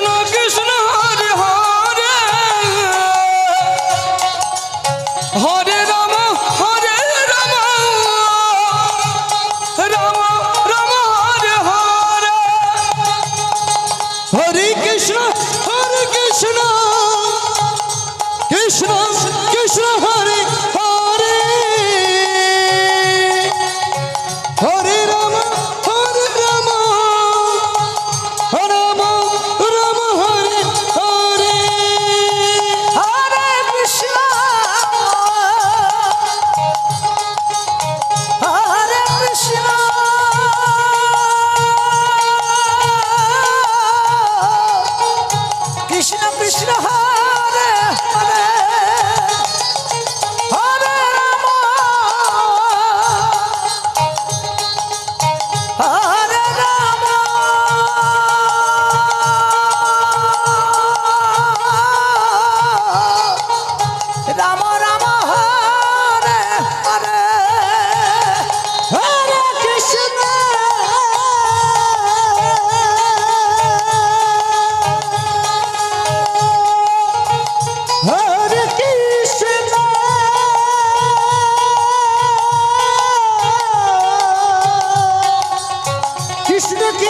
Krishna Krishna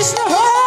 Krishna Hare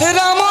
Ram